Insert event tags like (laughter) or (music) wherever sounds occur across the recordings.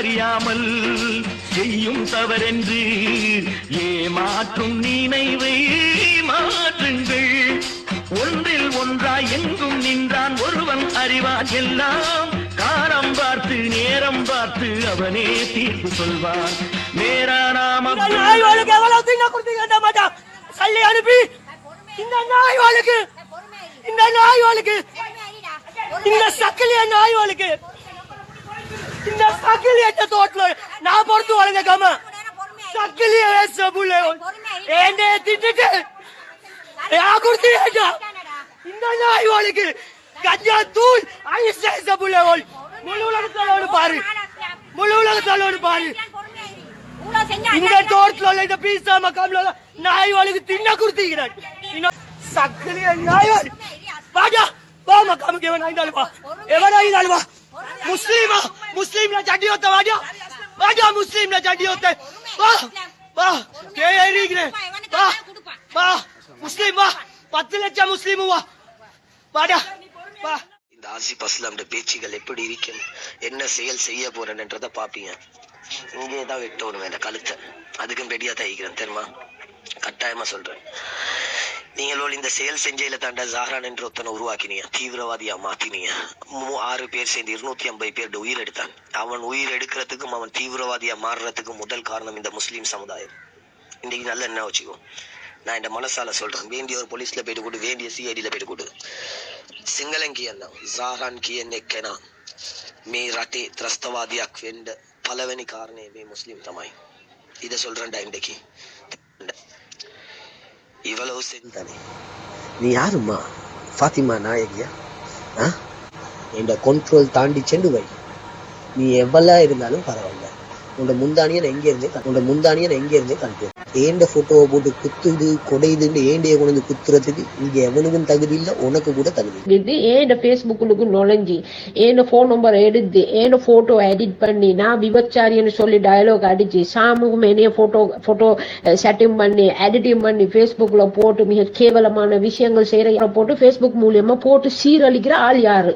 அறியாமல் செய்யும் தவறென்று ஏமாற்றும் நினைவை மாற்றுங்கள். ஒன்றில் ஒன்றாய் எங்கும் நின்றான் ஒருவன் அறிவான் எல்லாம். காலம் பார்த்து நேரம் பார்த்து அவனே தீர்ப்பு சொல்வான். நேரா நாம சல்லி அனுப்பி. இந்த நாய் வாளுக்கு. இந்த நாய் வாளுக்கு. இந்த சக்கிலிய நாய் வாளுக்கு. இந்த சக்கிலிய தோட்டல நான் பொறுத்து வளர்ந்த கம சக்கிலிய வேசபுள்ள ஏண்டே திட்டுட்டு கொடுத்தீங்க இந்த நாய் வாளுக்கு கஞ்சா தூள் ஐசேச புள்ளவோல் முழு உலகத்தோடு பாரு. முழு உலகத்தோடு பாரு. இந்த உள்ள இந்த பீஸா மக்காம்ல நாய் வாளுக்கு தின்ன கொடுத்தீங்கிறான் இன்னும் சக்கிலிய நாய் வாடா. வா மக்காமுக்கு எவன் ஆயிந்தாலும் வா. எவன் ஆயிந்தாலும் வா. முஸ்லீம்? முஸ்லீம்ல சட்டி ஒத்த வாடா வாடா முஸ்லீம்ல சட்டி ஒத்த வா வா கேரிக்கிறேன் வா வா முஸ்லீம் வா. பத்து லட்சம் முஸ்லீம் வா. வாடா வா. இந்த ஆசிப் அஸ்லாம்ட பேச்சுகள் எப்படி இருக்கும் என்ன செயல் செய்ய போறேன்றத பாப்பீங்க இங்கே தான் வெட்டணும் இந்த கழுத்தை. அதுக்கும் ரெடியா தைக்கிறேன் தெரியுமா? கட்டாயமா சொல்றேன். நீங்களோட இந்த செயல் செஞ்சையில தாண்ட ஜாரான் என்ற ஒருத்தனை உருவாக்கினீங்க தீவிரவாதியா மாத்தினீங்க மூ ஆறு பேர் சேர்ந்து இருநூத்தி ஐம்பது பேர் உயிர் எடுத்தான் அவன் உயிர் எடுக்கிறதுக்கும் அவன் தீவிரவாதியா மாறுறதுக்கும் முதல் காரணம் இந்த முஸ்லீம் சமுதாயம் இன்னைக்கு நல்ல என்ன வச்சுக்கோ நான் இந்த மனசால சொல்றேன் வேண்டிய ஒரு போலீஸ்ல போயிட்டு கொடு வேண்டிய சிஐடியில போயிட்டு கொடு සිංහලෙන් කියන්නම් සාහන් කියන එක්කෙන මේ රටේ ත්‍රස්තවාදයක් වෙන්ඩ පලවැනි කාරණය මේ මුස්ලිම් තමයි ඉද சொல்றேன்டா இன்றைக்கு இவ்வளவு செஞ்சனே நீ யாரும்மா? ஃபாத்திமா நாயகியா? ஆ? என் கண்ட்ரோல் தாண்டி சென்று வை. நீ எவ்வளோ இருந்தாலும் பரவாயில்ல. உன்னோட முந்தானியன் எங்க இருந்தே உன்னோட முந்தானியன் எங்க இருந்தே கண்டு ஏண்ட போட்டோவை போட்டு குத்துது கொடையுதுன்னு ஏண்டைய கொண்டு வந்து குத்துறதுக்கு இங்க எவனுக்கும் தகுதி இல்ல உனக்கு கூட தகுதி இது ஏண்ட ஃபேஸ்புக்கு நுழைஞ்சி ஏன் ஃபோன் நம்பர் எடுத்து ஏன் போட்டோ எடிட் பண்ணி நான் விபச்சாரின்னு சொல்லி டயலாக் அடிச்சு சாமுகம் என்னைய போட்டோ போட்டோ செட்டிங் பண்ணி எடிட்டிங் பண்ணி ஃபேஸ்புக்கில் போட்டு மிக கேவலமான விஷயங்கள் செய்யற போட்டு ஃபேஸ்புக் மூலியமா போட்டு சீரழிக்கிற ஆள் யாரு?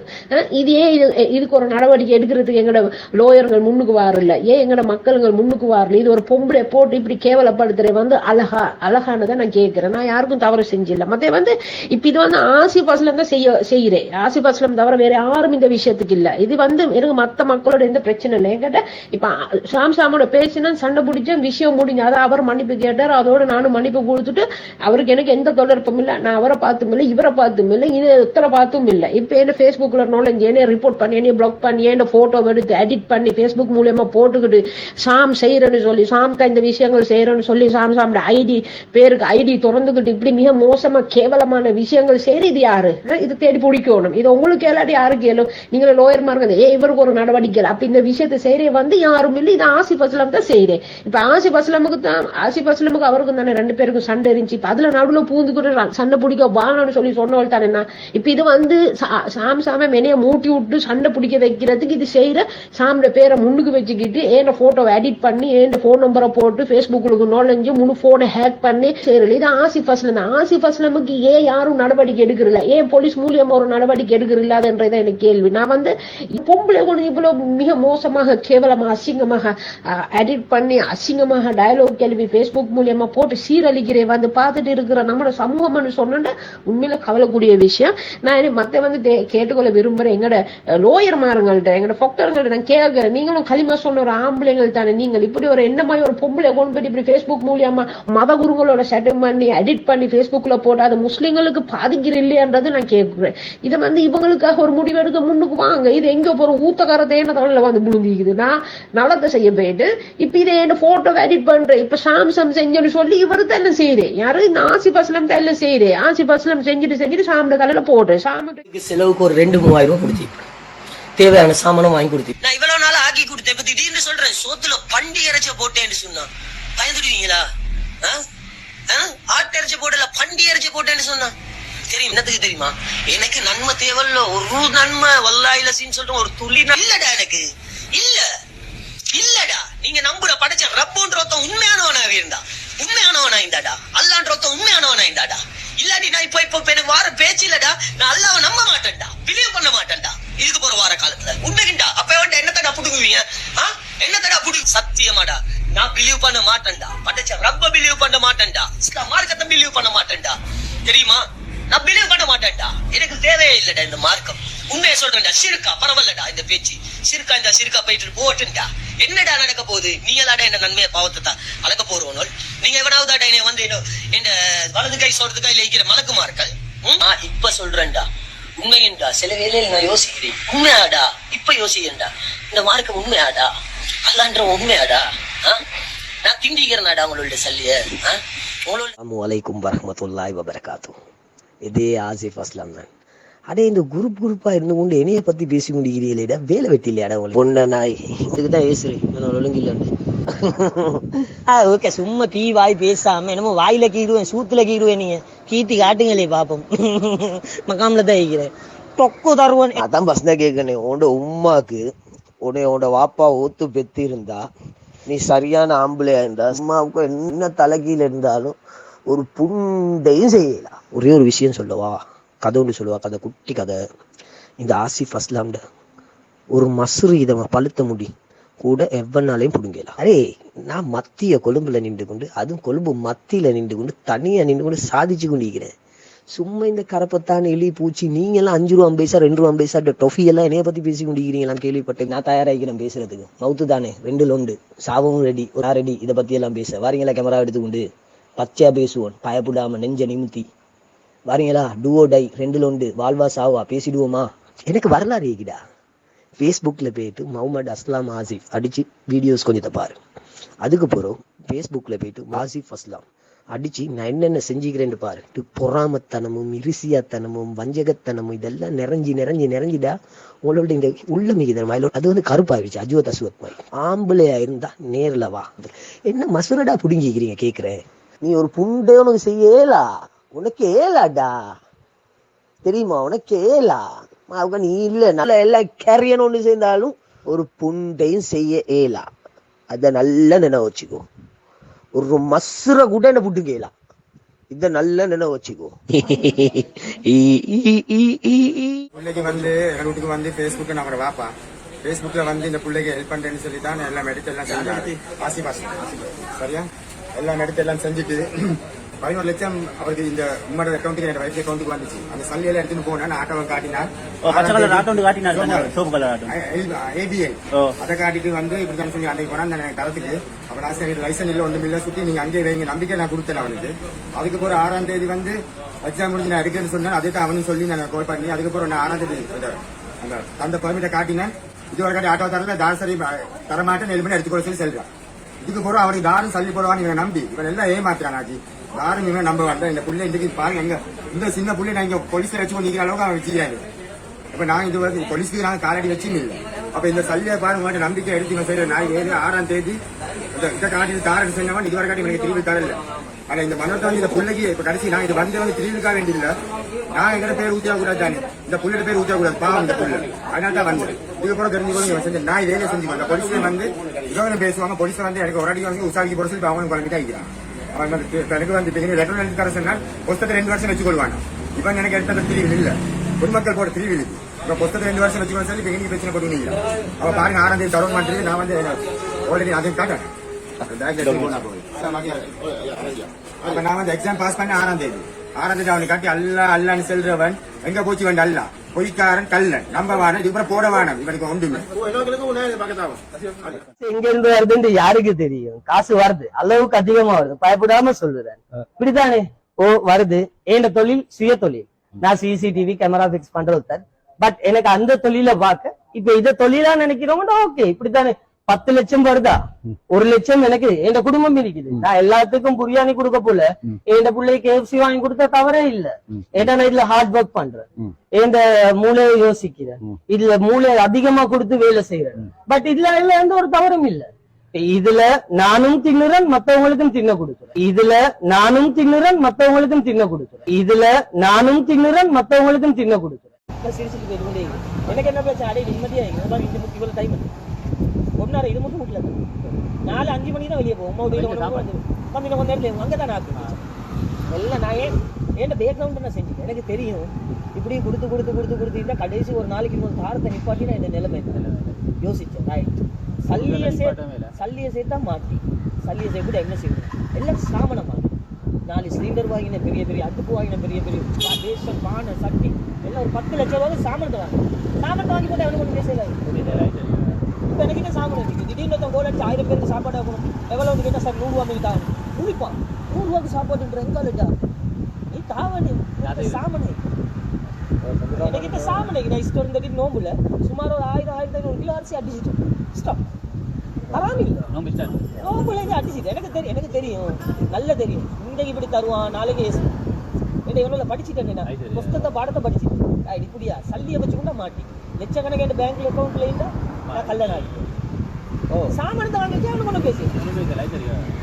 இதே இது இதுக்கு ஒரு நடவடிக்கை எடுக்கிறதுக்கு எங்கட லோயர்கள் முன்னுக்கு வாரல? ஏன் எங்கட மக்கள்கள் முன்னுக்கு வாரல? இது ஒரு பொம்பளை போட்டு இப்படி கேவலப்படுத்த கேவலப்படுத்துற வந்து அழகா அழகானதை நான் கேட்கிறேன். நான் யாருக்கும் தவறு செஞ்சிடல மத்த வந்து இப்ப இது வந்து ஆசிப் அஸ்லம் தான் செய்ய செய்யறேன் ஆசிப் அஸ்லம் தவிர வேற யாரும் இந்த விஷயத்துக்கு இல்ல. இது வந்து எனக்கு மத்த மக்களோட எந்த பிரச்சனை இல்லை. என்கிட்ட இப்ப ஷாம் சாமோட பேசினா சண்டை பிடிச்ச விஷயம் முடிஞ்சு அதை அவர் மன்னிப்பு கேட்டார். அதோட நானும் மன்னிப்பு கொடுத்துட்டு அவருக்கு எனக்கு எந்த தொடர்பும் இல்ல. நான் அவரை பார்த்தும் இல்லை இவரை பார்த்தும் இல்லை இது எத்தனை பார்த்தும் இல்லை. இப்ப என்ன ஃபேஸ்புக்கில் நுழைஞ்சு என்ன ரிப்போர்ட் பண்ணி என்ன பிளாக் பண்ணி என்ன போட்டோ எடுத்து எடிட் பண்ணி ஃபேஸ்புக் மூலியமா போட்டுக்கிட்டு சாம் செய்யறேன்னு சொல்லி சாம்கா இந்த விஷயங்கள் செய்யறேன்னு சொல்லி சாம் ஐடி பேருக்கு ஐடி திறந்துகிட்டு இப்படி மிக மோசமா கேவலமான விஷயங்கள் செய்யறது இது யாரு இது தேடி பிடிக்கணும். இது உங்களுக்கு எல்லாட்டி யாரு கேளும் நீங்க லோயர் மார்க்க ஏ இவருக்கு ஒரு நடவடிக்கை அப்ப இந்த விஷயத்தை செய்யறே வந்து யாரும் இல்லை. இது ஆசிப் அஸ்லாம் தான் செய்யறேன் இப்ப ஆசிப் அஸ்லாமுக்கு தான் ஆசிப் அஸ்லாமுக்கு அவருக்கும் தானே ரெண்டு பேருக்கும் சண்டை இருந்துச்சு. இப்ப அதுல நடுவுல பூந்துக்கிட்டு சண்டை பிடிக்க வாங்கன்னு சொல்லி சொன்னவள் தானே என்ன இப்ப இது வந்து சா- சாம் சாம மெனைய மூட்டி விட்டு சண்டை பிடிக்க வைக்கிறதுக்கு இது செய்யற சாமியோட பேரை முன்னுக்கு வச்சுக்கிட்டு ஏன் போட்டோவை எடிட் பண்ணி ஏன் போன் நம்பரை போட்டு ஃபேஸ்புக்கு செஞ்சு முழு போனை ஹேக் பண்ணி செய்யறது இது ஆசிப் அஸ்லம். தான் ஆசிப் அஸ்லமுக்கு ஏன் யாரும் நடவடிக்கை எடுக்கிறல ஏன் போலீஸ் மூலியமா ஒரு நடவடிக்கை எடுக்கிறதுன்றதான் எனக்கு கேள்வி. நான் வந்து பொம்பளை கொண்டு இவ்வளவு மிக மோசமாக கேவலமா அசிங்கமாக எடிட் பண்ணி அசிங்கமாக டயலாக் கேள்வி ஃபேஸ்புக் மூலியமா போட்டு சீரழிக்கிறேன் வந்து பார்த்துட்டு இருக்கிற நம்மளோட சமூகம்னு சொன்னா உண்மையில கவலைக்கூடிய விஷயம். நான் மத்த வந்து கேட்டுக்கொள்ள விரும்புறேன். எங்கட லோயர் மாருங்கள்ட்ட எங்கட பொக்டர்கள்ட்ட நான் கேட்கிறேன். நீங்களும் களிமா சொன்ன ஒரு ஆம்பளைங்கள் தானே நீங்கள் இப்படி ஒரு என்ன மாதிரி ஒரு பொம்பளை கொண்டு போயிட்டு இப்படி ஃபேஸ்புக் மூலியமா மத குருங்களோட செட்டிங் பண்ணி எடிட் பண்ணி ஃபேஸ்புக்ல போட்டு அது முஸ்லிம்களுக்கு பாதிக்கிற இல்லையன்றது நான் கேட்கிறேன். இதை வந்து இவங்களுக்காக ஒரு முடிவெடுக்க முன்னுக்கு வாங்க. இது எங்க போற ஊத்தக்கார தேனதால வந்து விழுந்திக்குது நான் நலத்தை செய்ய போயிட்டு இப்ப இதை என்ன போட்டோ எடிட் பண்றேன். இப்ப சாம்சங் செஞ்சேன்னு சொல்லி இவரு தான் செய்யறேன் யாரு? இந்த ஆசிப் அஸ்லம் தான் செய்யறேன் ஆசிப் அஸ்லம் செஞ்சுட்டு செஞ்சுட்டு சாமியோட தலையில போடுறேன் இதுக்கு செலவுக்கு ஒரு ரெண்டு மூவாயிரம் ரூபாய் கொடுத்தி தேவையான சாமானம் வாங்கி கொடுத்தி நான் இவ்வளவு நாள் ஆக்கி கொடுத்தேன். இப்ப திடீர்னு சொல்றேன் சோத்துல பண்டி இறைச்ச போட்டேன்னு சொன்னா பயந்துடுவீங்களா? ஆட்டு இறைச்ச போடல பண்டி இறைச்ச போட்டேன்னு சொன்னா. தெரியும் என்னத்துக்கு தெரியுமா? எனக்கு நன்மை தேவையில்ல ஒரு நன்மை வல்லாயில சொல்லிட்டு ஒரு துளி இல்லடா எனக்கு. இல்ல. இல்லடா. நீங்க நம்புற படைச்ச ரப்புன்ற ஒருத்தன் உண்மையானவனாவே இருந்தா. உண்மையானவனா இருந்தாடா. அல்லான்ற ஒருத்தன் உண்மையானவனா இருந்தாடா. இல்லாட்டி நான் இப்ப இப்ப எனக்கு வார பேச்சு இல்லடா. நான் அல்லாவை நம்ப மாட்டேன்டா. பிலீவ் பண்ண மாட்டேன்டா. இதுக்கு போற வார காலத்துல. உண்மைக்குண்டா அப்ப வேண்ட என்னத்தை புடுங்குவீங்க? ஆ? என்னடா புடுங்க சத்தியமாடா. நான் பிலீவ் பண்ண மாட்டேன்டா. படைச்ச ரப்ப பிலீவ் பண்ண மாட்டேன்டா. இஸ்லாம் மார்க்கத்தை பிலீவ் பண்ண மாட்டேன்டா. தெரியுமா? நான் பிலீவ் பண்ண மாட்டேன்டா. எனக்கு தேவையே இல்லடா இந்த மார்க்கம். உண்மையை சொல்றேன்டா சிறுக்கா பரவாயில்லடா இந்த பேச்சு. சிறுக்கா இந்த சிறுக்கா போயிட்டு போட்டுண்டா என்னடா நடக்க போகுது? நீங்களாடா என்ன நன்மையை பாவத்தை தான் அளக்க போறவனோல் நீங்க எவனாவதாடா என்னை வந்து என்ன இந்த வலது கை சொல்றது கையில் இருக்கிற மலக்குமார்கள்? ம்? நான் இப்ப சொல்றேன்டா. உண்மையண்டா சில வேலையில் நான் யோசிக்கிறேன். உண்மையாடா? இப்ப யோசிக்கிறேன்டா இந்த மார்க்கம் உண்மையாடா? அல்லான்ற உண்மையாடா? நான் திண்டிக்கிறேனாடா உங்களோட சல்லிய? உங்களோட அஸ்ஸலாமு அலைக்கும் வரஹ்மத்துல்லாஹி வபரகாத்து இதே ஆசிஃப் அஸ்லாம் தான். அடே இந்த குரூப் குரூப்பா இருந்து கொண்டு என்னைய பத்தி பேசி கொண்டிருக்கிறீங்களேடா வேலை வெட்டி இல்லையாடா உங்களுக்கு? பொண்ண நாய் இதுக்கு தான் ஏசுறேன். ஒழுங்கில்லை (laughs) ஆ ஓகே சும்மா தீ வாய் பேசாம என்னமோ வாயில கீடுவேன் சூத்துல கீடுவேன் நீங்க. கீத்தி காட்டுங்களே பாப்போம். (laughs) மக்காமல தான் இருக்கிறேன். தொக்கு தருவன் அதான் பஸ்னா கேட்கணே உன்னோட உம்மாக்கு உன்னை உன்னோட வாப்பா ஊத்து பெத்து இருந்தா நீ சரியான ஆம்பளையா இருந்தா அம்மாவுக்கு என்ன தலைகீழ இருந்தாலும் ஒரு புண்டையும் செய்யலாம் ஒரே ஒரு விஷயம் சொல்லவா கதை ஒன்று சொல்லுவா கதை குட்டி கதை. இந்த ஆசிஃப் அஸ்லாம்ட ஒரு மசுறு இதை பழுத்த முடி கூட எவ்வளனாலையும் பிடுங்கலாம் அரே நான் மத்திய கொழும்புல நின்று கொண்டு அதுவும் கொழும்பு மத்தியில நின்று கொண்டு தனியா நின்று கொண்டு சாதிச்சு கொண்டிருக்கிறேன். சும்மா இந்த கரப்பத்தான் எலி பூச்சி நீங்க எல்லாம் அஞ்சு ரூபா பைசா ரெண்டு ரூபா பைசா டொஃபி எல்லாம் என்னைய பத்தி பேசி கொண்டிருக்கிறீங்களாம் கேள்விப்பட்டேன். நான் தயாராகிறேன் பேசுறதுக்கு. மவுத்து தானே ரெண்டு லொண்டு. சாவும் ரெடி ஒரு ரெடி இதை பத்தி எல்லாம் பேச. வாரீங்களா கேமரா எடுத்துக்கொண்டு? பச்சையா பேசுவோம் பயப்படாம நெஞ்ச நிமித்தி. வாரீங்களா டூவோ டை ரெண்டு லொண்டு. வாழ்வா சாவா பேசிடுவோமா? எனக்கு வரலாறு இருக்குடா ஃபேஸ்புக்கில் போயிட்டு முகமது அஸ்லாம் ஆசிஃப் அடிச்சு வீடியோஸ் கொஞ்சத்தை பாரு. அதுக்கு ஃபேஸ்புக்கில் போயிட்டு ஆசிஃப் அஸ்லாம். அடிச்சு நான் என்னென்ன செஞ்சுக்கிறேன்னு பாரு. பொறாமத்தனமும் இரிசியாத்தனமும் வஞ்சகத்தனமும் இதெல்லாம் நிறைஞ்சி நிறைஞ்சி நிறைஞ்சிடா உங்களோட இந்த உள்ள மயிலோ அது வந்து கருப்பாயிருச்சு அஜுவத் அசுவத் மாதிரி. ஆம்பளையா இருந்தா நேர்ல வா. என்ன மசுரடா புடுங்கிக்கிறீங்க கேட்குறேன் நீ ஒரு புண்டை உனக்கு செய்யலா? உனக்கு ஏலாடா? தெரியுமா? உனக்கு ஏலா? அவங்க நீ இல்ல. நல்ல எல்லாம் கேரியன் ஒண்ணு சேர்ந்தாலும் ஒரு புண்டையும் செய்ய ஏலா. அத நல்லா நினைவு வச்சுக்கோ. ஒரு மசுர கூட என்ன புட்டு கேலாம் இத நல்லா நினைவு வச்சுக்கோ. (laughs) பிள்ளைக்கு வந்து எங்க வீட்டுக்கு வந்து ஃபேஸ்புக் நம்மளோட வாப்பா ஃபேஸ்புக்ல வந்து இந்த பிள்ளைக்கு ஹெல்ப் பண்றேன்னு சொல்லி தான் எல்லாம் எடுத்து எல்லாம் செஞ்சாரு. ஆசி பாசி சரியா? எல்லாம் எடுத்து எல்லாம் செஞ்சுட்டு பதினோரு லட்சம் அவருக்கு இந்த உம்மோட அக்கௌண்ட்டுக்கு என் வயசு அக்கௌண்ட்டுக்கு வந்துச்சு. அந்த சல்லியில எடுத்துட்டு போனா நான் ஆட்டோவை காட்டினார் ஏபிஐ. அதை காட்டிட்டு வந்து இப்படி தான் சொல்லி அன்றைக்கு போனா அந்த தரத்துக்கு. அப்ப நான் சரி லைசன் இல்ல ஒன்றும் இல்ல சுத்தி நீங்க அங்கேயே வைங்க நம்பிக்கை நான் கொடுத்தேன் அவனுக்கு. அதுக்கப்புறம் ஆறாம் தேதி வந்து எக்ஸாம் முடிஞ்சு நான் எடுக்கிறேன்னு சொன்னேன் அதே தான் அவனும் சொல்லி நான் கால் பண்ணி அதுக்கப்புறம் நான் ஆறாம் தேதி அந்த அந்த பெர்மிட்டை காட்டினேன். இது ஒரு காட்டி ஆட்டோ தரல தாசரி தரமாட்டேன் மணி எடுத்துக்கொள்ள சொல்லி செல்றான். இதுக்கு போறோம் அவருக்கு தாரும் சல்லி போடுவான்னு நம்பி இவன் எல்லாம் ஏமாத்துறான் ஆஜி. யாருமே இவன் நம்ப வேண்டாம் இந்த புள்ளை இன்றைக்கு பாருங்க எங்க இந்த சின்ன புள்ளை நான் இங்க போலீஸ்ல வச்சு நிக்கிற அளவுக்கு அவன் வச்சுக்கிறாரு இப்ப நான் இது வரைக்கும் போலீஸ்க்கு நாங்க காலடி வச்சு இல்லை. அப்ப இந்த சல்லியை பாருங்க மட்டும் நம்பிக்கை எடுத்து சரி நான் ஏழு ஆறாம் தேதி இந்த இந்த காட்டில் தாரடி செஞ்சவன் இதுவரை காட்டி எனக்கு திரும்பி தரல ஆனா இந்த மனத்தை வந்து இந்த பிள்ளைக்கு இப்ப கடைசி நான் இது வந்து வந்து திரும்பிக்கா வேண்டியில்ல நான் எங்கட பேர் ஊத்தியா கூடாது தானே. இந்த புள்ளையோட பேர் ஊத்தியா கூடாது பாவம் இந்த புள்ள. அதனால தான் வந்தேன். கூட தெரிஞ்சுக்கணும் கூட செஞ்ச நான் இதே செஞ்சு அந்த போலீஸ்ல வந்து இவங்க பேசுவாங்க. போலீஸ் வந்து எனக்கு ஒரு அடி வந்து உசாரிக்கு போட சொல்லி அவனுக்கு குழம்பிட்டு ஆகிக்கிறான் வந்து இப்ப எனக்கு வந்து இப்ப லெட்டர் எழுதி தர சொன்னால் புஸ்தகத்தை ரெண்டு வருஷம் வச்சுக்கொள்வான். இவன் எனக்கு எடுத்த திரிவில் இல்லை. பொதுமக்கள் போட திரிவில் இது. இப்ப புஸ்தகத்தை ரெண்டு வருஷம் வச்சுக்கொள்ள சொல்லி இப்ப பிரச்சனை போட்டு அவ பாருங்க ஆறாம் தேதி தர மாட்டேன் நான் வந்து ஆல்ரெடி அதையும் காட்டேன். அப்ப நான் வந்து எக்ஸாம் பாஸ் பண்ண ஆறாம் தேதி. ஆறாம் தேதி அவனை காட்டி அல்லா அல்லான்னு செல்றவன். எங்க போச்சு வேண்ட அல்லா. பொய்க்காரன் கல்லன் நம்ப வானம் இதுக்கப்புறம் போட வானம் இவனுக்கு ஒன்றுமே. எங்க இருந்து வருதுன்னு யாருக்கு தெரியும்? காசு வருது அளவுக்கு அதிகமா வருது. பயப்படாம சொல்லுறேன். இப்படித்தானே? ஓ வருது. என் தொழில்? சுய தொழில். நான் சிசிடிவி கேமரா பிக்ஸ் பண்ற ஒருத்தர் பட் எனக்கு அந்த தொழில பார்க்க இப்ப இத தொழிலா நினைக்கிறவங்க ஓகே இப்படித்தானே? பத்து லட்சம் வருதா? ஒரு லட்சம் எனக்கு என் குடும்பம் இருக்குது. நான் எல்லாத்துக்கும் பிரியாணி கொடுக்க போல. என் பிள்ளைக்கு கேஎஃப்சி வாங்கி கொடுத்தா தவறே இல்ல. ஏன்னா நான் இதுல ஹார்ட் ஒர்க் பண்றேன்? என் மூளையை யோசிக்கிறேன்? இதுல மூளை அதிகமா கொடுத்து வேலை செய்யறேன். பட் இதுல இல்ல எந்த ஒரு தவறும் இல்ல. இதுல நானும் தின்னுறேன் மத்தவங்களுக்கும் தின்ன கொடுக்குறேன். இதுல நானும் தின்னுறேன் மத்தவங்களுக்கும் தின்ன கொடுக்குறேன். இதுல நானும் தின்னுறேன் மத்தவங்களுக்கும் தின்ன கொடுக்குறேன். எனக்கு என்ன பிரச்சனை? அடைய நிம்மதியா டைம் ஒன்னார இது மட்டும் முட்டல நாலு அஞ்சு மணி தான் வெளியே போகும் வந்து கொஞ்ச நேரத்துல அங்கதான் நான் எல்லாம் நான் ஏன் என் பேக்ரவுண்ட் நான் செஞ்சேன் எனக்கு தெரியும். இப்படி கொடுத்து கொடுத்து கொடுத்து கொடுத்து கடைசி ஒரு நாளைக்கு ஒரு தாரத்தை நிப்பாட்டி நான் இந்த நிலைமை? யோசிச்சேன். ரைட் சல்லியை சே சல்லியை சேர்த்தா மாட்டி. சல்லியை சேர்த்து என்ன செய்யணும் எல்லாம் சாமனமா நாலு சிலிண்டர் வாங்கின பெரிய பெரிய அடுப்பு வாங்கின பெரிய பெரிய ரேஷன் பானை சட்டி. எல்லாம் ஒரு பத்து லட்சம் ரூபாய் சாமானத்தை வாங்க சாமானத்தை வாங்கி போட்டு அவனுக்கு ஒன்றும் பேசல இப்போ எனக்கிட்ட திடீர்னு ஒருத்தன் கோல் அடிச்சு ஆயிரம் பேருக்கு சாப்பாடு ஆகணும் எவ்வளோ கேட்டால் சார் நூறுரூவா மீது தாங்க குளிப்பான் நூறுரூவாக்கு சாப்பாடுன்ற எங்க இல்லைடா நீ தாவணி சாமனை எனக்கிட்ட சாமனை நான் இஷ்டம் வீட்டு நோம்புல சுமார் ஒரு ஆயிரம் ஆயிரத்தி ஐநூறு கிலோ அரிசி அடிச்சிட்டோம் ஸ்டாப் ஹராம் நோம்புல இருந்து அடிச்சிட்டு எனக்கு தெரியும் எனக்கு தெரியும் நல்ல தெரியும் இன்றைக்கு இப்படி தருவான் நாளைக்கு என்ன இவனில் படிச்சுட்டேன் நான் புஸ்தகத்தை பாடத்தை படிச்சுட்டு ஆயிடு இப்படியா சல்லியை வச்சுக்கொண்டா மாட்டி இருந்தா நான் கல்ல நாடி ஓ சாமானத்தை வாங்கிட்டு அவனு கொண்டு பேசி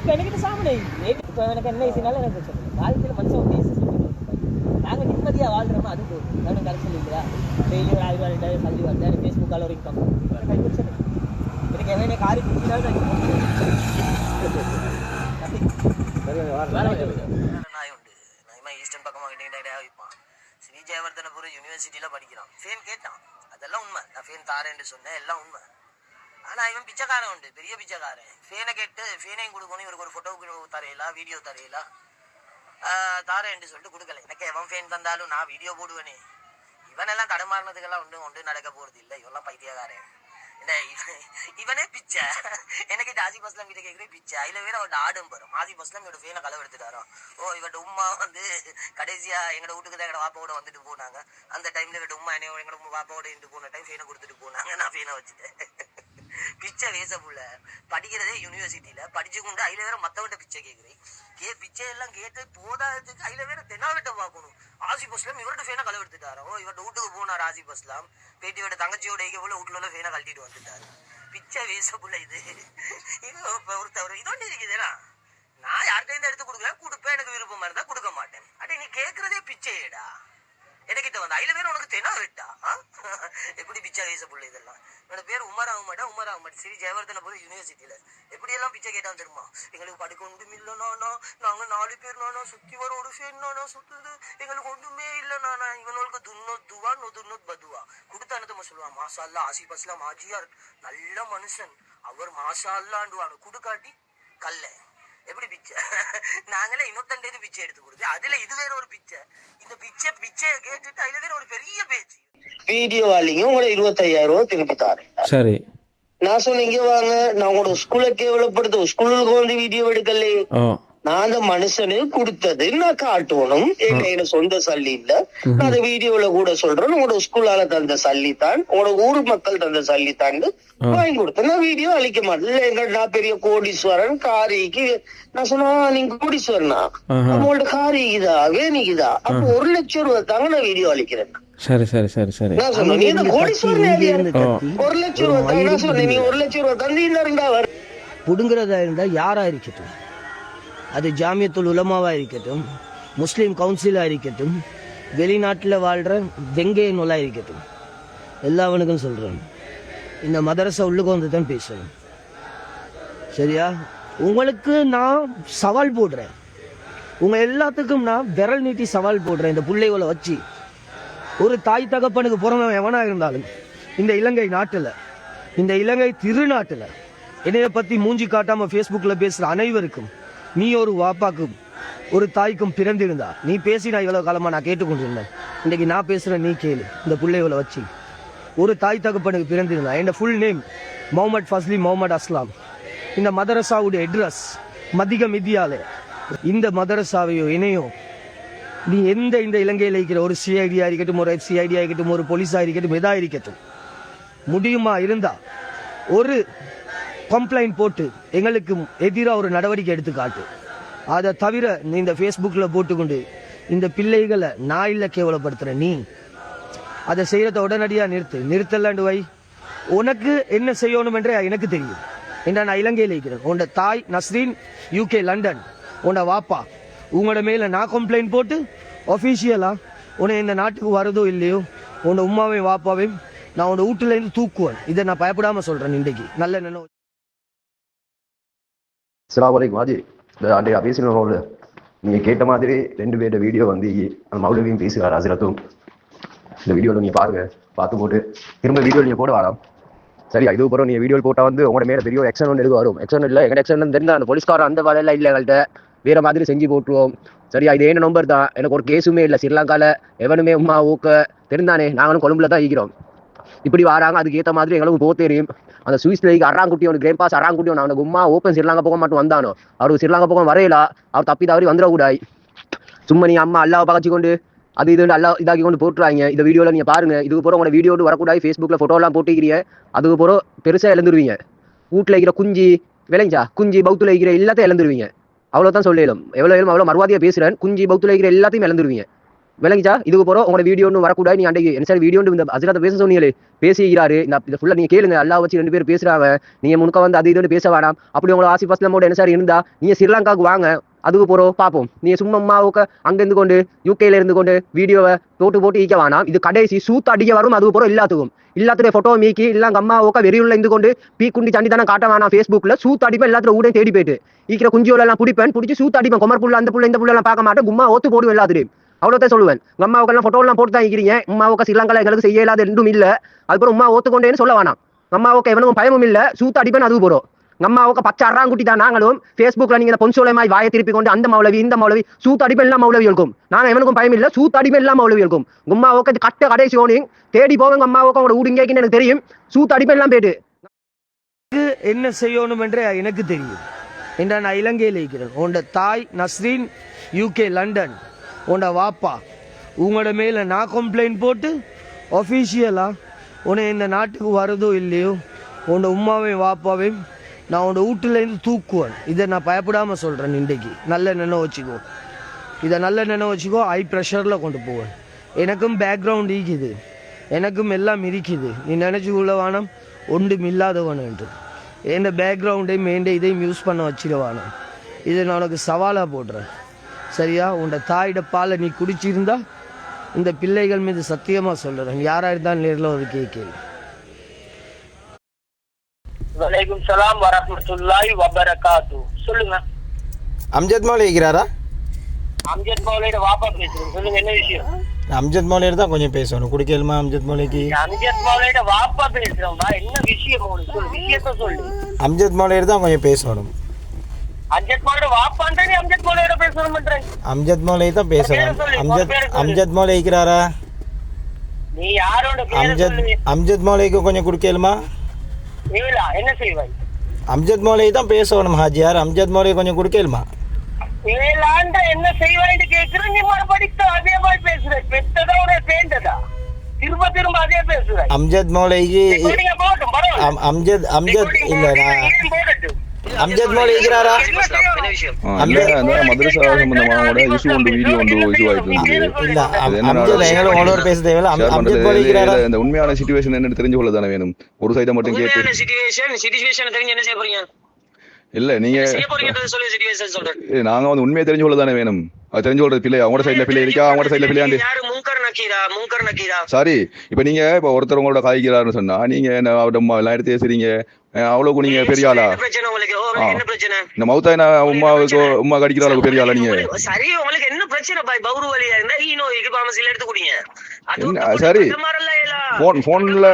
எனக்கிட்ட சாமனை இப்போ எனக்கு என்ன விஷயனால எனக்கு பிரச்சனை வாழ்க்கையில் மனுஷன் வந்து சொல்லி நாங்கள் நிம்மதியாக வாழ்கிறோமா அது போதும் நானும் கரெக்ட் இல்லையா டெய்லி ஒரு ஆயிரம் ரெண்டாயிரம் சல்லி வருது ஃபேஸ்புக்கால் ஒரு இன்கம் கை பிரச்சனை எனக்கு என்ன காரி பிடிச்சினாலும் நாய் உண்டு நான் ஈஸ்டர்ன் பக்கமாக கிட்டே வைப்பான் ஸ்ரீ ஜெயவர்தனபுரம் யூனிவர்சிட்டியில் படிக்கிறான் ஃபேன் கேட்டான் அதெல்லாம் உண்மை. நான் ஃபேன் தாரேன்னு சொன்னேன். எல்லாம் உண்மை. ஆனால் இவன் பிச்சைக்காரன் உண்டு. பெரிய பிச்சைக்காரன். ஃபேனை கேட்டு ஃபேனையும் கொடுக்கணும். இவருக்கு ஒரு ஃபோட்டோ தரையிலா வீடியோ தரையிலா? தாரேன்னு சொல்லிட்டு கொடுக்கல. எனக்கு எவன் ஃபேன் தந்தாலும் நான் வீடியோ போடுவேனே. இவனெல்லாம் தடுமாறினதுக்கெல்லாம் ஒன்றும் ஒன்று நடக்க போகிறது இல்லை இவெல்லாம் பைத்தியக்காரன். இவன் இவனே பிச்சை எனக்கு ஆசிப் அஸ்லாம் கிட்ட கேட்குறேன் பிச்சை. அதில் வேற அவன் ஆடும் வரும். ஆசிப் அஸ்லாம் என்னோட ஃபேனை களவு எடுத்துட்டாரோ ஓ இவட்ட உமா வந்து கடைசியா எங்களோட வீட்டுக்கு தான் எங்கட வாப்பாவோட வந்துட்டு போனாங்க. அந்த டைம்ல இவட்ட உமா என்ன எங்களோட உமா வாப்பாவோட இருந்து போன டைம் ஃபேனை கொடுத்துட்டு போனாங்க. நான் ஃபேனை வச்சுட்டேன். பிச்சை வேச புள்ள படிக்கிறதே யூனிவர்சிட்டியில படிச்சு கொண்டு அதுல வேற மத்தவட்ட பிச்சை கேக்குறேன். கே பிச்சை எல்லாம் கேட்டு போதாததுக்கு அதுல வேற தென்னாவிட்ட பார்க்கணும். ஆசிப் அஸ்லாம் இவர்கிட்ட ஃபேனை களவு எடுத்துட்டாரோ இவர்கிட்ட வீட்டுக்கு போனார் ஆசிப் அஸ்லாம் பேட்டியோட தங்கச்சியோட இங்கே போல வீட்டுல உள்ள ஃபேனை கழட்டிட்டு வந்துட்டாரு. பிச்சை வேசப்புள்ள புள்ள இது. இது ஒருத்தவர் இதோண்டு இருக்குதுனா நான் யார்கிட்ட எடுத்து கொடுக்குறேன் கொடுப்பேன் எனக்கு விருப்பமா இருந்தா கொடுக்க மாட்டேன். அடே நீ கேட்கறதே பிச்சையேடா. எனக்கிட்ட வந்து. அதுல பேர் உனக்கு தெனா விட்டா? எப்படி பிச்சை வயசு புள்ள இதெல்லாம்? என்னோட பேர் உமர் அகமடா உமர் அகமட் ஸ்ரீ ஜெயவர்தனபுரம் யூனிவர்சிட்டியில எப்படி எல்லாம் பிச்சை கேட்டான் தெரியுமா? எங்களுக்கு படிக்க ஒன்றும் இல்லைனானா நாங்க நாலு பேர் நானா. சுத்தி வர ஒரு ஃபேன் நானா. சுத்துது. எங்களுக்கு ஒன்றுமே இல்லை நானா. இவனுக்கு துன்னோ துவா நொதுன்னோத் பதுவா கொடுத்த அனத்தமா சொல்லுவான் மாசா அல்லா ஆசிப் அஸ்லாம் ஆஜியார் நல்ல மனுஷன். அவர் மாசா அல்லாண்டுவாங்க குடுக்காட்டி கல்ல. எப்படி பிச்சை? நாங்களே இன்னொத்தண்டேது பிச்சை எடுத்து கொடுத்து அதுல இது வேற ஒரு பிச்சை. இந்த பிச்சை பிச்சையை கேட்டுட்டு அதுல வேற ஒரு பெரிய பேச்சு. வீடியோ வாலிங்க உங்களை இருபத்தையாயிரம் ரூபாய் திருப்பி தாரேன். சரி. நான் சொன்னேன் இங்க வாங்க நான் உங்களோட ஸ்கூலை கேவலப்படுத்த ஸ்கூலுக்கு வந்து வீடியோ எடுக்கலே ஓ நான் அந்த மனுஷனுக்கு கொடுத்தது நான் காட்டணும். எங்க என்ன சொந்த சல்லி இல்ல. நான் அந்த வீடியோல கூட சொல்றேன். உங்களோட ஸ்கூலால தந்த சல்லி தான். உங்களோட ஊர் மக்கள் தந்த சல்லி தான் வாங்கி கொடுத்தேன். நான் வீடியோ அழிக்க மாட்டேன். இல்ல எங்க நான் பெரிய கோடீஸ்வரன் காரிக்கு நான் சொன்னா நீங்க கோடீஸ்வரனா? ஆஹா. உங்களோட காரிக்குதா வேணிக்குதா அப்ப ஒரு லட்சம் ரூபாய் தாங்க நான் வீடியோ அழிக்கிறேன் சரி சரி சரி சரி. இருந்து ஒரு லட்சம் ரூபாய் தாங்க நான் சொன்னேன் நீ ஒரு லட்சம் ரூபாய் தந்தி இருந்தா வர. புடுங்கிறதா இருந்தால் யாரா இருக்கட்டும். அது ஜாமியத்துல் உலமாவா இருக்கட்டும் முஸ்லீம் கவுன்சிலா இருக்கட்டும் வெளிநாட்டில் வாழ்கிற வெங்கைய நூலா இருக்கட்டும். எல்லாவனுக்கும் சொல்கிறேன் இந்த மதரசை உள்ளுக்கு வந்து தான் பேசணும். சரியா? உங்களுக்கு நான் சவால் போடுறேன். உங்க எல்லாத்துக்கும் நான் விரல் நீட்டி சவால் போடுறேன் இந்த பிள்ளைகளை வச்சு. ஒரு தாய் தகப்பனுக்கு பிறந்தவன் எவனா இருந்தாலும் இந்த இலங்கை நாட்டில் இந்த இலங்கை திருநாட்டில் என்னைய பத்தி மூஞ்சி காட்டாம ஃபேஸ்புக்கில் பேசுற அனைவருக்கும் நீ ஒரு வாப்பாக்கும் ஒரு தாய்க்கும் பிறந்திருந்தா நீ பேசி நான் இவ்வளவு காலமா நான் கேட்டுக்கொண்டிருந்தேன். இன்னைக்கு நான் பேசுறேன் நீ கேளு இந்த பிள்ளைகளை வச்சு. ஒரு தாய் தகப்பனுக்கு பிறந்திருந்தா என் ஃபுல் நேம் முகமது ஃபஸ்லி முகமது அஸ்லாம். இந்த மதரசாவுடைய அட்ரஸ் மதிக மிதியாலே இந்த மதரசாவையோ இணையோ நீ எந்த இந்த இலங்கையில் இருக்கிற ஒரு சிஐடியா இருக்கட்டும் ஒரு சிஐடியா இருக்கட்டும் ஒரு போலீஸாக இருக்கட்டும் எதா இருக்கட்டும் முடியுமா இருந்தா ஒரு கம்ப்ளைண்ட் போட்டு எங்களுக்கு எதிராக ஒரு நடவடிக்கை எடுத்து காட்டு. அதை தவிர நீ இந்த ஃபேஸ்புக்கில் போட்டுக்கொண்டு இந்த பிள்ளைகளை நான் இல்லை கேவலப்படுத்துகிற நீ அதை செய்கிறத உடனடியாக நிறுத்து. நிறுத்தலாண்டு வை. உனக்கு என்ன செய்யணும் என்றே எனக்கு தெரியும். ஏன்னா நான் இலங்கையில் இருக்கிறேன். உன்னோட தாய் நஸ்ரீன் யூகே லண்டன் உன்னோட வாப்பா உங்களோட மேல நான் கம்ப்ளைண்ட் போட்டு ஒஃபிஷியலா உன்னை இந்த நாட்டுக்கு வரதோ இல்லையோ உன்னோட உமாவையும் வாப்பாவையும் நான் உன்னோட வீட்டுலேருந்து தூக்குவேன். இதை நான் பயப்படாமல் சொல்கிறேன் இன்றைக்கு. நல்ல நினைவு அஸ்ஸலாமு அலைக்கும் வாஜி இந்த அன்றைய பேசினோட நீங்கள் கேட்ட மாதிரி ரெண்டு பேர்ட வீடியோ வந்து அந்த மௌலவியும் பேசுகிறார் ஹசரத்தும். இந்த வீடியோவில் நீங்கள் பாருங்க பார்த்து போட்டு திரும்ப வீடியோ நீங்கள் போட வேணாம். சரி இது போகிறோம் நீங்கள் வீடியோ போட்டால் வந்து உங்களோட மேலே பெரிய எக்ஷன் ஒன்று எழுது வரும். எக்ஷன் இல்லை எங்கள் எக்ஷன் தெரிஞ்சா அந்த போலீஸ்காரன் அந்த வேலையெல்லாம் இல்லை எங்கள்கிட்ட. வேற மாதிரி செஞ்சு போட்டுருவோம். சரியா இது என்ன நம்பர் தான்? எனக்கு ஒரு கேஸுமே இல்லை. ஸ்ரீலங்கால எவனுமே உமா ஊக்க தெரிந்தானே நாங்களும் கொழும்புல தான் ஈக்கிறோம் இப்படி வராங்க அதுக்கு ஏற்ற மாதிரி எங்களுக்கு போக தெரியும். அந்த சுவிஸ் லீக் அறாங்குட்டி ஒன்று கிரேம் பாஸ் அறாங்குட்டி ஒன்று அவனுக்கு உமா ஓப்பன் ஸ்ரீலங்கா பக்கம் மட்டும் வந்தானோ? அவருக்கு ஸ்ரீலங்கா பக்கம் வரையில. அவர் தப்பி தவறி வந்துடக்கூடாது. சும்மா நீ அம்மா அல்லாவை பகச்சு கொண்டு அது இது அல்லா இதாக்கி கொண்டு போட்டுருவாங்க இந்த வீடியோவில் நீங்கள் பாருங்க. இதுக்கு போகிற உங்களோட வீடியோ வரக்கூடாது. ஃபேஸ்புக்கில் ஃபோட்டோலாம் போட்டுக்கிறீங்க. அதுக்கு போகிற பெருசாக இழந்துருவீங்க. வீட்டில் இருக்கிற குஞ்சு விளைஞ்சா குஞ்சு பௌத்தில் இருக்கிற எல்லாத்தையும் இழந்துருவீங்க. அவ்வளோதான் சொல்லலும் எவ்வளோ எவ்வளோ அவ்வளோ மறுவாதியாக பேசுகிறேன் குஞ்சு பௌத்தில் இருக்கிற எல்லாத்தையும் இழந்துருவீங்க. விளங்கிச்சா? இதுக்கு போகிறோம் உங்களோட வீடியோன்னு வரக்கூடாது. நீ அன்றைக்கு என்ன சார் வீடியோ இந்த அஜிராத்தை பேச சொன்னீங்களே? பேசிக்கிறாரு. இந்த இதை ஃபுல்லாக நீங்கள் கேளுங்க. அல்லா வச்சு ரெண்டு பேர் பேசுகிறாங்க நீங்கள் முன்னுக்க வந்து அது இதுன்னு பேச வேணாம். அப்படி உங்களை ஆசி ஃபஸ்ட் நம்மோட என்ன சார் இருந்தா நீங்கள் ஸ்ரீலங்காவுக்கு வாங்க. அதுக்கு போகிறோம் பார்ப்போம் நீ சும்மா அம்மாவுக்கு அங்கே இருந்து கொண்டு யூகேல இருந்து கொண்டு வீடியோவை போட்டு போட்டு ஈக்க வேணாம். இது கடைசி சூத்து அடிக்க வரும். அதுக்கு போகிறோம் எல்லாத்துக்கும். எல்லாத்துடைய ஃபோட்டோ மீக்கி இல்லை அங்கே அம்மாவுக்கு வெறியுள்ள இருந்து கொண்டு பீ குண்டி சண்டி தானே காட்ட வேணாம் ஃபேஸ்புக்கில் சூத்து அடிப்பேன். எல்லாத்துல ஊடே தேடி போயிட்டு. ஈக்கிற குஞ்சியோட எல்லாம் பிடிப்பேன். பிடிச்சி சூத்து அடிப்பேன். குமர் புள்ள அந்த புள்ள இந்த புள்ள எல்லாம் பார்க்க மாட்டேன். கும்மா ஓத்து போடுவேன் எல்லாத்துலையும் அவ்வளோதான் சொல்லுவேன். உங்கள் அம்மாவுக்கு எல்லாம் ஃபோட்டோலாம் போட்டு தான் இருக்கிறீங்க உமாவுக்கு ஸ்ரீலங்கால எங்களுக்கு செய்ய இல்லாத ரெண்டும் இல்லை. அதுக்கப்புறம் உமா ஒத்துக்கொண்டேன்னு சொல்ல வேணாம். அம்மாவுக்கு எவனும் பயமும் இல்லை. சூத்த அடிப்பேன் அதுக்கு போகிறோம் அம்மாவுக்கு பச்சை அறாங்குட்டி தான் நாங்களும். ஃபேஸ்புக்கில் நீங்கள் பொன்சோலைமாய் வாயை திருப்பி கொண்டு அந்த மௌலவி இந்த மௌலவி சூத்து அடிப்பேன் எல்லாம் மௌலவி இருக்கும் நாங்கள் எவனுக்கும் பயம் இல்லை. சூத்து அடிப்பேன் எல்லாம் மௌலவி இருக்கும் உம்மாவுக்கு கட்ட கடைசி ஓனிங் தேடி போவேங்க அம்மாவுக்கு. உங்களோட ஊடுங்கேக்குன்னு எனக்கு தெரியும். சூத்து அடிப்பேன் எல்லாம் போயிட்டு. என்ன செய்யணும் என்று எனக்கு தெரியும். என்ற நான் இலங்கையில் இருக்கிறேன். உன்னோட தாய் நஸ்ரீன் யூகே லண்டன் உன்னை வாப்பா. உங்களோட மேலே நான் கம்ப்ளைண்ட் போட்டு ஒஃபீஷியலாக உன்னை இந்த நாட்டுக்கு வரதோ இல்லையோ உன்னோட உமாவையும் வாப்பாவையும் நான் உன்னோட வீட்டுலேருந்து தூக்குவேன். இதை நான் பயப்படாமல் சொல்கிறேன் இன்றைக்கு. நல்ல நினைவு வச்சுக்கோ. இதை நல்ல நினைவு வச்சுக்கோ ஹை ப்ரெஷரில் கொண்டு போவேன். எனக்கும் பேக்ரவுண்ட் இருக்குது. எனக்கும் எல்லாம் இருக்குது. நீ நினச்சி உள்ளவானம் ஒன்றும் இல்லாதவன் என்று. என் பேக்ரவுண்டையும் என் இதையும் யூஸ் பண்ண வச்சிருவானோ. இதை நான் உனக்கு சவாலாக போடுறேன். சரியா? உன்னோட தாயிட பாலை நீ குடிச்சிருந்தா இந்த பிள்ளைகள் மீது சத்தியமாக சொல்கிறேன் யாராக இருந்தாலும் நேரில் ஒரு கேட்கல வலைக்கும் சலாம் வரமத்துல்லாஹி வபரகாத்து. சொல்லுங்க. அம்ஜத் மௌலி இருக்கிறாரா அம்ஜத் மௌலியோட வாப்பா பேசுறேன். சொல்லுங்க என்ன விஷயம்? அம்ஜத் மௌலியர் தான் கொஞ்சம் பேசணும். குடிக்கலுமா அம்ஜத் மௌலிக்கு? அம்ஜத் மௌலியோட வாப்பா பேசுறேன்பா என்ன விஷயம் உங்களுக்கு சொல்லு விஷயத்த சொல்லு. அம்ஜத் மௌலியர் தான் கொஞ்சம் பேசணும். அம்ஜத் மௌலி தான் பேசணும் அம்ஜத் அம்ஜத் மௌலி இருக்கிறாரா அம்ஜத் அம்ஜத் மௌலிக்கு கொஞ்சம் குடிக்கலுமா? என்ன செய்வாய்? அம்ஜத் மௌலி தான் பேசணும் ஹாஜியார். அம்ஜத் மௌலி கொஞ்சம் குடிக்கலுமா? என்ன செய்வாய்னு கேட்கிறேன் நீ மறுபடிக்கு அதே மாதிரி பேசுற. பெத்ததா உடைய சேர்ந்ததா திரும்ப திரும்ப அதே பேசுறாய் அம்ஜத் மௌலிக்கு அம்ஜத் அம்ஜத் இல்ல நான் வீடியோ இருந்தது இல்ல அம்ஜத் அம்ஜத் மௌலி பண்றது இருக்கிறாரா இந்த உண்மையான சுச்சுவேஷன் என்னன்னு தெரிஞ்சு கொள்ள தானே வேணும் ஒரு சைடை மட்டும் கேட்டு உண்மையான சிச்சுவேஷன் சிச்சுவேஷன் தெரிஞ்சு என்ன செய்ய போறீங்க இல்ல நீங்க நாங்க வந்து உண்மையை தெரிஞ்சு கொள்ள தானே வேணும் அது தெரிஞ்சு கொள்றது பிள்ளை அவங்களோட சைடுல பிள்ளை இருக்கா அவங்களோட சைடுல பிள்ளையாண்டு சாரி இப்ப நீங்க இப்ப ஒருத்தர் உங்களோட காய்க்கிறாருன்னு சொன்னா நீங்க எல்லாம் எடுத்து பேசுறீங்க? அவ்வளவுக்கு நீங்க பெரிய ஆளா? இந்த மௌத்தா என்ன உமாவுக்கு உமா கடிக்கிற அளவுக்கு பெரிய ஆளா நீங்க? சரி உங்களுக்கு என்ன பிரச்சனை? பௌரு வலியா இருந்தா ஈ நோய்க்கு பாமசில எடுத்து குடிங்க. சரி. போன் போன்ல.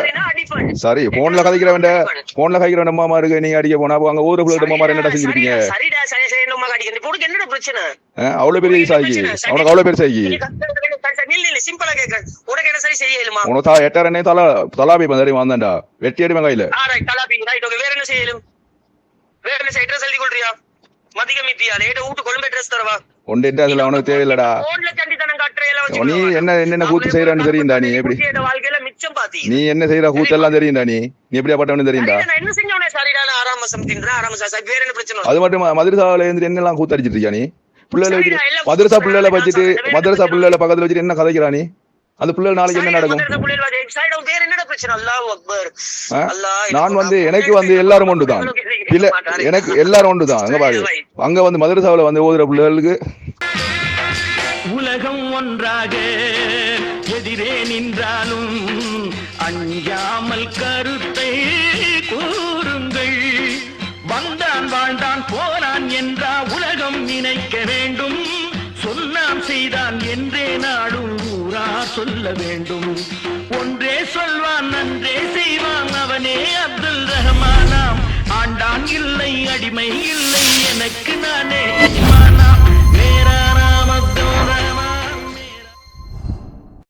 சாரி போன்ல கதைக்கிற வேண்டாம் போன்ல கதைக்கிற வேண்டாம் அம்மா இருக்கு நீங்க அடிக்க போனா அங்க ஊர் பிள்ளை அம்மா என்னடா பிரச்சனை? அஹ் அவ்வளவு பெரிய சாய்க்கு அவனுக்கு அவ்வளவு பெரிய கேட்கறேன் உனக்கு என்ன எட்டாரனே தலா தலாபி பந்தாரி வந்தாண்டா வெட்டி அடி கையில. ஆ ரைட் தலாபி. ரைட் ஓகே வேற என்ன செய்யலும்? வேற என்ன அட்ரஸ் எழுதி கொள்றியா? மதிக மித்தியா லேட்ட வீட்டு கொழும்பு அட்ரஸ் தரவா? ஒன்று அதுல அவனுக்கு தேவையில்லடா. நீ என்ன என்னென்ன கூத்து செய்யறான்னு தெரியும்டா நீ? எப்படி? நீ என்ன செய்யற கூத்தெல்லாம் தெரியும்டா நீ? நீ எப்படியா பட்டவனு தெரியும்டா? பிரச்சனை அது மட்டும் மதுரசாவில இருந்து என்னெல்லாம் கூத்து அடிச்சிட்டு இருக்கியா நீ? பிள்ளைகளை மதுரசா பிள்ளைகளை வச்சுட்டு. மதுரசா பிள்ளைகளை பக்கத்துல வச்சுட்டு என்ன கதைக்கிறா நீ? அந்த பிள்ளைகள் நாளைக்கு என்ன நடக்கும்? நான் வந்து எனக்கு வந்து எல்லாரும் ஒன்று தான். இல்ல எனக்கு எல்லாரும் ஒன்று தான். அங்க பாரு. அங்க வந்து மதுரசாவில வந்து ஓதுற பிள்ளைகளுக்கு உலகம் ஒன்றாக எதிரே நின்றாலும் அஞ்சாமல் கருத்தை கூறுங்கள். வந்தான் வாழ்ந்தான் போனான் என்றா உலகம் நினைக்க சொல்ல வேண்டும். ஒன்றே சொல்வான் நன்றே செய்வான் அவனே அப்துல் ரஹ்மானாம். ஆண்டான் இல்லை அடிமை இல்லை எனக்கு நானே.